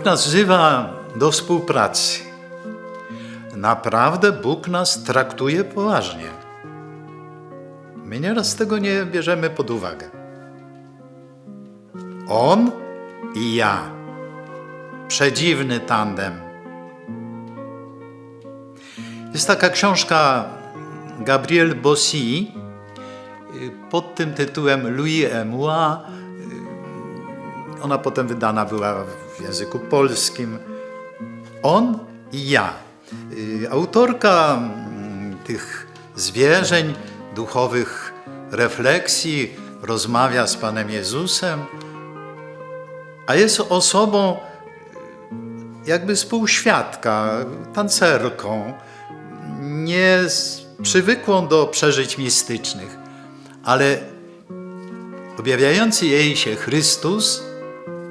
Bóg nas wzywa do współpracy. Naprawdę Bóg nas traktuje poważnie. My nieraz tego nie bierzemy pod uwagę. On i ja. Przedziwny tandem. Jest taka książka Gabriel Bossy pod tym tytułem Louis et moi. Ona potem wydana była w języku polskim. On i ja. Y, Autorka mm, tych zwierzeń, duchowych refleksji, rozmawia z Panem Jezusem, a jest osobą jakby współświadka, tancerką, nie przywykłą do przeżyć mistycznych, ale objawiający jej się Chrystus,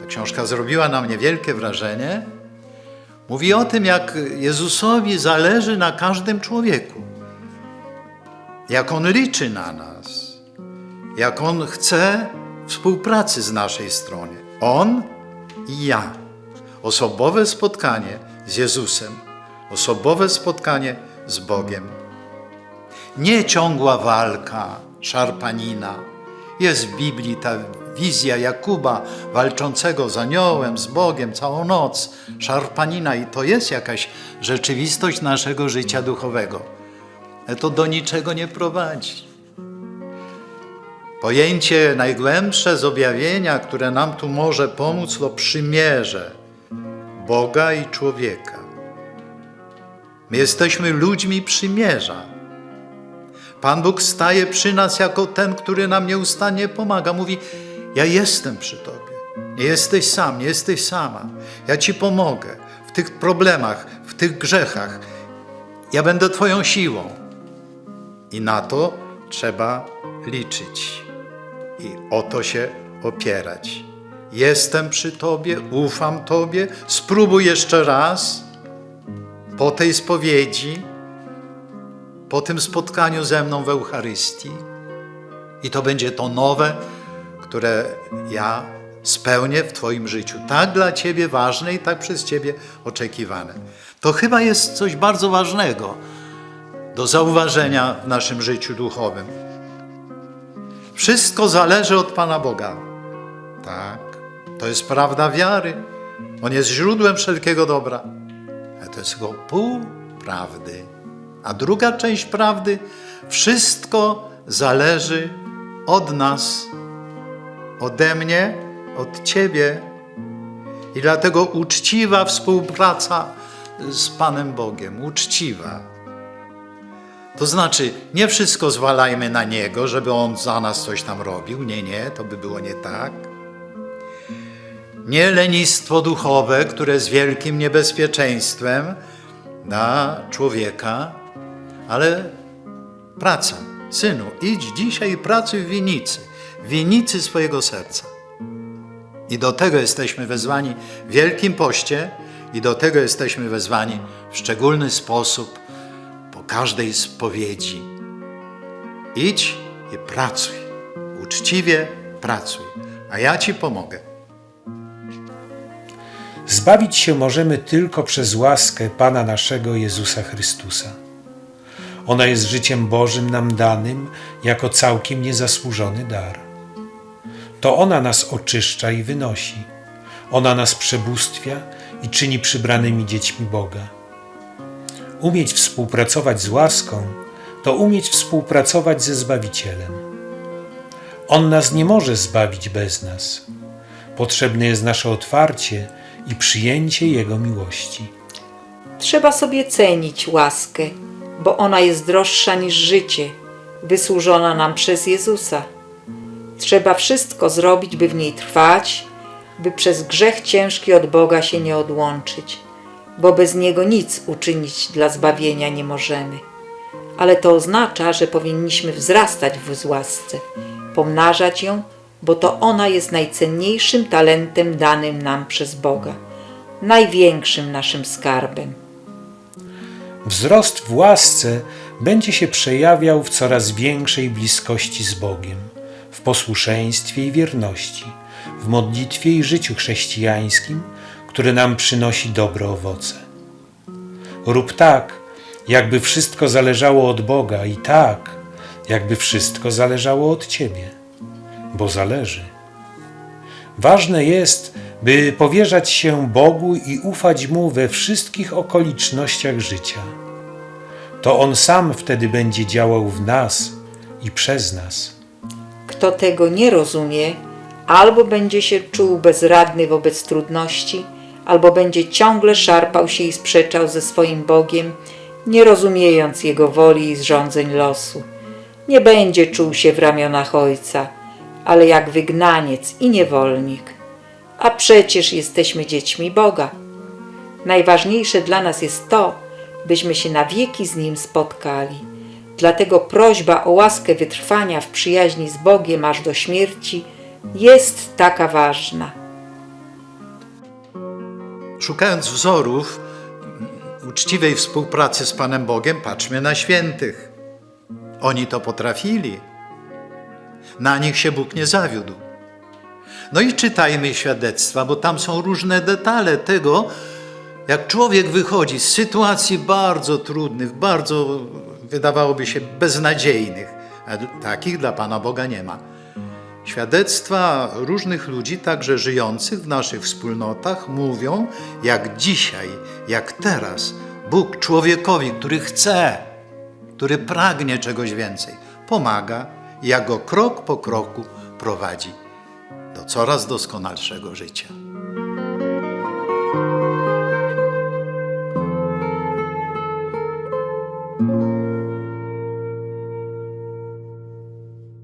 książka zrobiła na mnie wielkie wrażenie, mówi o tym, jak Jezusowi zależy na każdym człowieku, jak On liczy na nas, jak On chce współpracy z naszej strony. On i ja. Osobowe spotkanie z Jezusem, osobowe spotkanie z Bogiem. Nie ciągła walka, szarpanina. Jest w Biblii ta wizja Jakuba walczącego z aniołem, z Bogiem całą noc, szarpanina i to jest jakaś rzeczywistość naszego życia duchowego. Ale to do niczego nie prowadzi. Pojęcie najgłębsze z objawienia, które nam tu może pomóc, to przymierze Boga i człowieka. My jesteśmy ludźmi przymierza. Pan Bóg staje przy nas jako ten, który nam nieustannie pomaga. Mówi: Ja jestem przy Tobie. Nie jesteś sam, nie jesteś sama. Ja Ci pomogę w tych problemach, w tych grzechach. Ja będę Twoją siłą. I na to trzeba liczyć i o to się opierać. Jestem przy Tobie, ufam Tobie, spróbuj jeszcze raz po tej spowiedzi, po tym spotkaniu ze mną w Eucharystii. I to będzie to nowe, które ja spełnię w Twoim życiu. Tak dla Ciebie ważne i tak przez Ciebie oczekiwane. To chyba jest coś bardzo ważnego do zauważenia w naszym życiu duchowym. Wszystko zależy od Pana Boga. Tak, to jest prawda wiary. On jest źródłem wszelkiego dobra. Ale to jest tylko pół prawdy. A druga część prawdy, wszystko zależy od nas, ode mnie, od Ciebie. I dlatego uczciwa współpraca z Panem Bogiem, uczciwa. To znaczy, nie wszystko zwalajmy na Niego, żeby On za nas coś tam robił. Nie, nie, to by było nie tak. Nie lenistwo duchowe, które jest wielkim niebezpieczeństwem dla człowieka, ale praca. Synu, idź dzisiaj pracuj w winnicy, w winnicy swojego serca. I do tego jesteśmy wezwani w Wielkim Poście i do tego jesteśmy wezwani w szczególny sposób po każdej spowiedzi. Idź i pracuj. Uczciwie pracuj, a ja Ci pomogę. Zbawić się możemy tylko przez łaskę Pana naszego Jezusa Chrystusa. Ona jest życiem Bożym nam danym jako całkiem niezasłużony dar. To ona nas oczyszcza i wynosi. Ona nas przebóstwia i czyni przybranymi dziećmi Boga. Umieć współpracować z łaską to umieć współpracować ze Zbawicielem. On nas nie może zbawić bez nas. Potrzebne jest nasze otwarcie i przyjęcie Jego miłości. Trzeba sobie cenić łaskę, bo ona jest droższa niż życie, wysłużona nam przez Jezusa. Trzeba wszystko zrobić, by w niej trwać, by przez grzech ciężki od Boga się nie odłączyć, bo bez Niego nic uczynić dla zbawienia nie możemy. Ale to oznacza, że powinniśmy wzrastać w łasce, pomnażać ją, bo to ona jest najcenniejszym talentem danym nam przez Boga, największym naszym skarbem. Wzrost w łasce będzie się przejawiał w coraz większej bliskości z Bogiem, w posłuszeństwie i wierności, w modlitwie i życiu chrześcijańskim, które nam przynosi dobre owoce. Rób tak, jakby wszystko zależało od Boga i tak, jakby wszystko zależało od Ciebie, bo zależy. Ważne jest, by powierzać się Bogu i ufać Mu we wszystkich okolicznościach życia. To On sam wtedy będzie działał w nas i przez nas. Kto tego nie rozumie, albo będzie się czuł bezradny wobec trudności, albo będzie ciągle szarpał się i sprzeczał ze swoim Bogiem, nie rozumiejąc Jego woli i zrządzeń losu. Nie będzie czuł się w ramionach Ojca, ale jak wygnaniec i niewolnik. A przecież jesteśmy dziećmi Boga. Najważniejsze dla nas jest to, byśmy się na wieki z Nim spotkali. Dlatego prośba o łaskę wytrwania w przyjaźni z Bogiem aż do śmierci jest taka ważna. Szukając wzorów uczciwej współpracy z Panem Bogiem, patrzmy na świętych. Oni to potrafili. Na nich się Bóg nie zawiódł. No i czytajmy świadectwa, bo tam są różne detale tego, jak człowiek wychodzi z sytuacji bardzo trudnych, bardzo wydawałoby się beznadziejnych, a takich dla Pana Boga nie ma. Świadectwa różnych ludzi, także żyjących w naszych wspólnotach, mówią, jak dzisiaj, jak teraz Bóg człowiekowi, który chce, który pragnie czegoś więcej, pomaga jak go krok po kroku prowadzi do coraz doskonalszego życia.